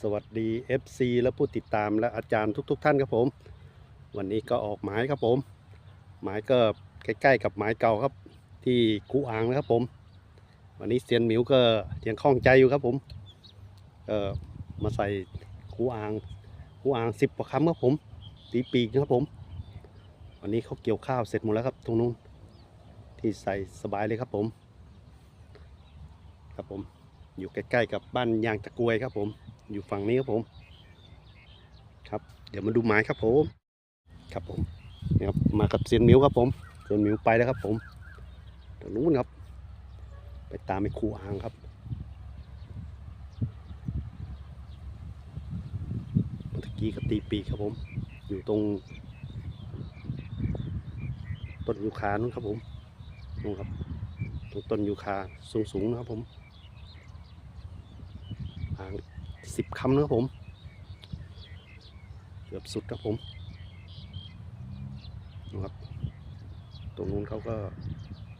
สวัสดี FC และผู้ติดตามและอาจารย์ทุก ๆ ท่านครับผม วันนี้ก็ออกหมายครับผม หมายก็ใกล้ๆกับหมายเก่าครับ ที่กูอ่างนะครับผม วันนี้เซียนหมิวก็ยังคล่องใจอยู่ครับผมเออมาใส่กูอ่างกูอ่างสิบกว่าคำครับผม ตีปีกนะครับผม วันนี้เขาเกี่ยวข้าวเสร็จหมดแล้วครับตรงนู้นที่ใส่สบายเลยครับผม ครับผมอยู่ใกล้ๆกับบ้านยางตะกวยครับผม อยู่ฝั่งนี้ครับผม ครับ เดี๋ยวมาดูไม้ครับผม ครับผมนี่ครับมากับเซียนมิวครับผมเซียนมิวไปแล้วครับ ผมตรงนู้นครับ ไปตามไปครูอ่างครับเมื่อกี้ก็ตีปีครับผม อยู่ตรงต้นยูคานู่นครับผมนู่นครับตรงต้นยูคาสูงๆนะครับผมอ่าง สิบคำนะครับผม เกือบสุดครับผมนะครับ ตรงนู้นเขาก็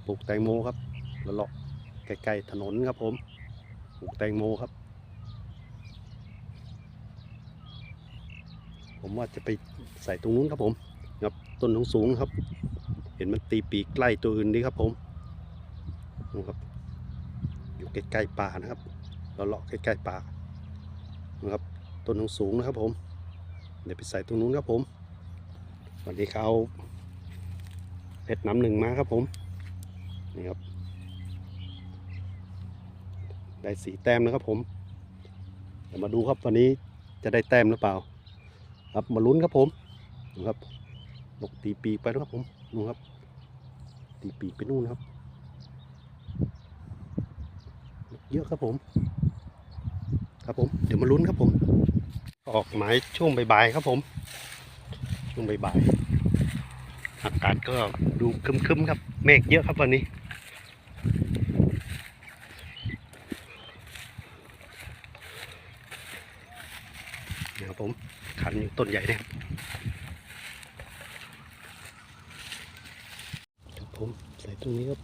ปลูกแตงโมครับล้วเลาะใกล้ๆถนนครับผมปลูกแตงโมครับ ผมว่าจะไปใส่ตรงนู้นครับผมครับต้นสูงๆครับ เห็นมันตีปีกใกล้ตัวอื่นดีครับผมนู่นครับ อยู่ใกล้ๆป่านะครับเราเลาะใกล้ๆป่า นะครับต้นสูงนะครับผม เดี๋ยวไปใส่ตรงนู้นครับผมวันนี้เขาเอาเพชรน้ำหนึ่งมาครับผมนี่ครับ ได้สีแต้มนะครับผมเดี๋ยวมาดูครับวันนี้จะได้แต้มหรือเปล่า ครับมาลุ้นครับผมนะครับนกตีปีไปนะครับผมนู่นครับ ตีปีไปนู่นครับ เยอะครับผม ครับผม เดี๋ยวมาลุ้นครับผม ออกหมายช่วงบ่ายๆครับผม ช่วงบ่ายๆอากาศก็ดูคึมๆครับ เมฆเยอะครับวันนี้เดี๋ยวผมขันอยู่ต้นใหญ่เนี่ยครับผมใส่ตรงนี้ครับ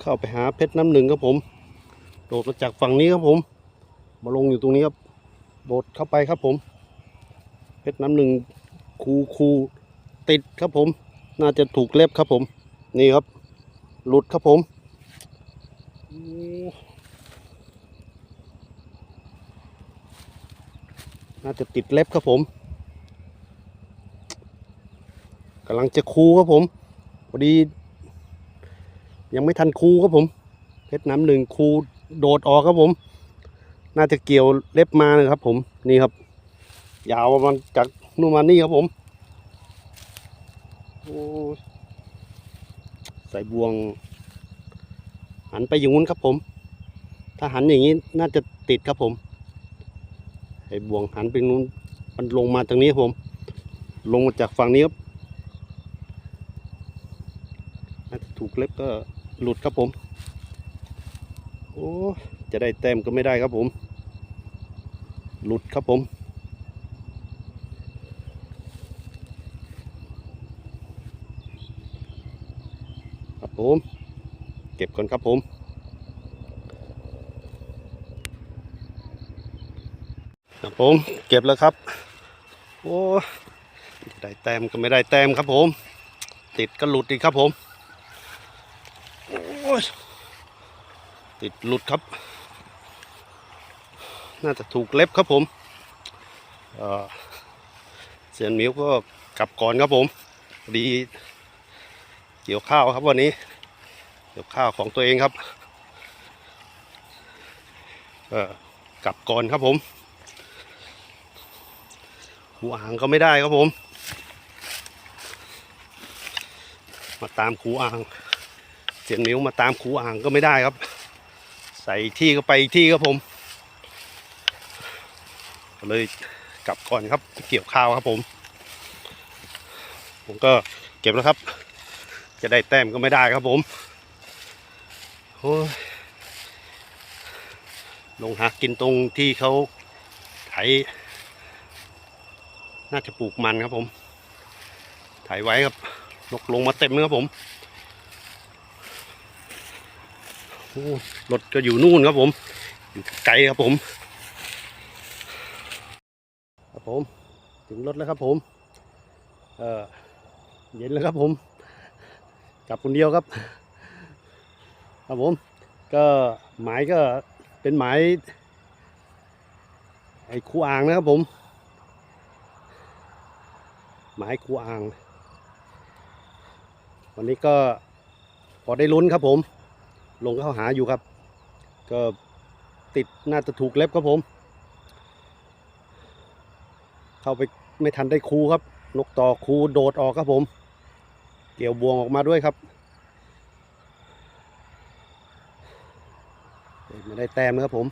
เข้าไปหาเพชรน้ำหนึ่งครับผม โดดมาจากฝั่งนี้ครับผม มาลงอยู่ตรงนี้ครับ โดดเข้าไปครับผม เพชรน้ำหนึ่งคูคูติดครับผม น่าจะถูกเล็บครับผม นี่ครับ หลุดครับผมน่าจะติดเล็บครับผมกำลังจะคูครับผมพอดี ยังไม่ทันคูครับผม เพชรน้ำหนึ่งคูโดดออกครับผม น่าจะเกี่ยวเล็บมาเลยครับ ผมนี่ครับ ยาวประมาณจากนู่นมานี่ครับผมใส่บวง หันไปอย่างนู้นครับผม ถ้าหันอย่างนี้น่าจะติดครับผมใส่บวงหันไปนู้นมันลงมาทางนี้ครับผม ลงมาจากฝั่งนี้ครับน่าจะถูกเล็บก็ หลุดครับผม โอ้จะได้แต้มก็ไม่ได้ครับผม หลุดครับผม ครับผม เก็บก่อนครับผมครับผม เก็บแล้วครับ โอ้ได้แต้มก็ไม่ได้แต้มครับผม ติดก็หลุดอีกครับผม อ้ยติดหลุดครับ น่าจะถูกเล็บครับผมเเสียนมิวก็กลับก่อนครับผมดีเกี่ยวข้าวครับวันนี้ เกี่ยวข้าวของตัวเองครับเออกลับก่อนครับผมหูอ่างก็ไม่ได้ครับผม มาตามคูอ่าง เสียงนหมิวมาตามคูอ่างก็ไม่ได้ครับ ใส่ที่ก็ไปที่ครับผมเลยกลับก่อนครับเกี่ยวข้าวครับผม ผมก็เก็บแล้วครับ จะได้แต้มก็ไม่ได้ครับผมโอ้ยลงหากินตรงที่เขาไถ น่าจะปลูกมันครับผม ไถไว้ครับนกลงมาเต็มเลยครับผมโอ้ รถก็อยู่นู่นครับผม อยู่ไกลครับผม ครับผม ถึงรถแล้วครับผม เออเย็นแล้วครับผมกลับคนเดียวครับ ครับผม ก็หมายก็เป็นหมายไอ้คูอ่างนะครับผม หมายคูอ่าง วันนี้ก็พอได้ลุ้นครับผม ลงเข้าหาอยู่ครับ ก็ติดน่าจะถูกเล็บครับผม เข้าไปไม่ทันได้คูครับ นกต่อคูโดดออกครับผม เกี่ยวบวงออกมาด้วยครับไม่ได้แต้มนะครับผม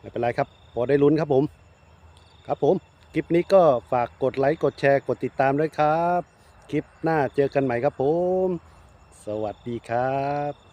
ไม่เป็นไรครับ พอได้ลุ้นครับผม ครับผมคลิปนี้ก็ฝากกดไลค์กดแชร์กดติดตามด้วยครับ คลิปหน้าเจอกันใหม่ครับผม สวัสดีครับ